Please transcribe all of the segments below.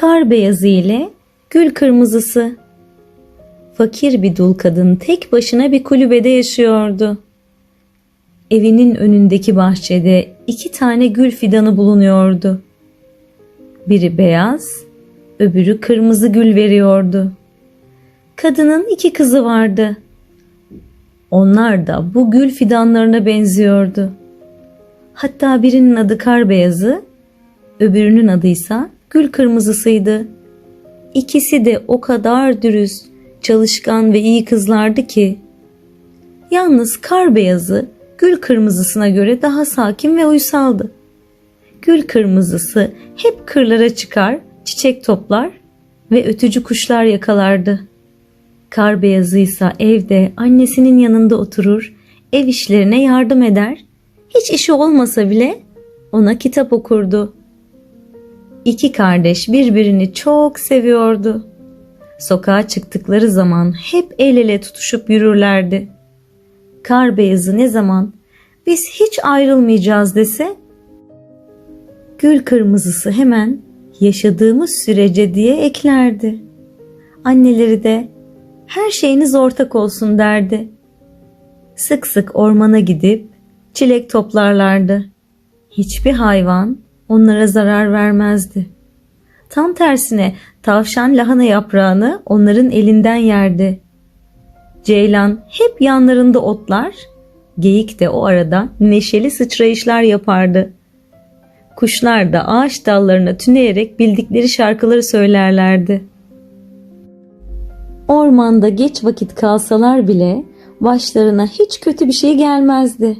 Kar beyazı ile gül kırmızısı. Fakir bir dul kadın tek başına bir kulübede yaşıyordu. Evinin önündeki bahçede iki tane gül fidanı bulunuyordu. Biri beyaz, öbürü kırmızı gül veriyordu. Kadının iki kızı vardı. Onlar da bu gül fidanlarına benziyordu. Hatta birinin adı kar beyazı, öbürünün adıysa gül kırmızısıydı. İkisi de o kadar dürüst, çalışkan ve iyi kızlardı ki. Yalnız kar beyazı gül kırmızısına göre daha sakin ve uysaldı. Gül kırmızısı hep kırlara çıkar, çiçek toplar ve ötücü kuşlar yakalardı. Kar beyazıysa evde annesinin yanında oturur, ev işlerine yardım eder. Hiç işi olmasa bile ona kitap okurdu. İki kardeş birbirini çok seviyordu. Sokağa çıktıkları zaman hep el ele tutuşup yürürlerdi. Kar beyazı ne zaman biz hiç ayrılmayacağız dese gül kırmızısı hemen yaşadığımız sürece diye eklerdi. Anneleri de her şeyiniz ortak olsun derdi. Sık sık ormana gidip çilek toplarlardı. Hiçbir hayvan onlara zarar vermezdi. Tam tersine tavşan lahana yaprağını onların elinden yerdi. Ceylan hep yanlarında otlar, geyik de o arada neşeli sıçrayışlar yapardı. Kuşlar da ağaç dallarına tüneyerek bildikleri şarkıları söylerlerdi. Ormanda geç vakit kalsalar bile başlarına hiç kötü bir şey gelmezdi.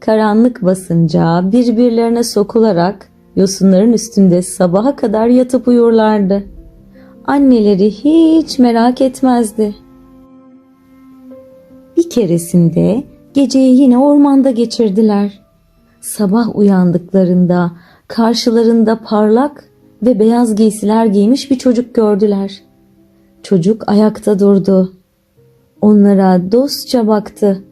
Karanlık basınca birbirlerine sokularak yosunların üstünde sabaha kadar yatıp uyurlardı. Anneleri hiç merak etmezdi. Bir keresinde geceyi yine ormanda geçirdiler. Sabah uyandıklarında karşılarında parlak ve beyaz giysiler giymiş bir çocuk gördüler. Çocuk ayakta durdu. Onlara dostça baktı.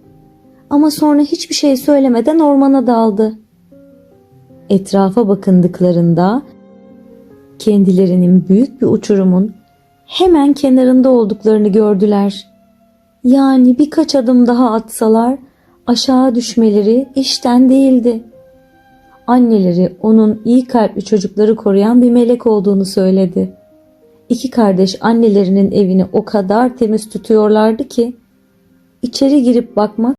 Ama sonra hiçbir şey söylemeden ormana daldı. Etrafa bakındıklarında kendilerinin büyük bir uçurumun hemen kenarında olduklarını gördüler. Yani birkaç adım daha atsalar aşağı düşmeleri işten değildi. Anneleri onun iyi kalpli çocukları koruyan bir melek olduğunu söyledi. İki kardeş annelerinin evini o kadar temiz tutuyorlardı ki içeri girip bakmak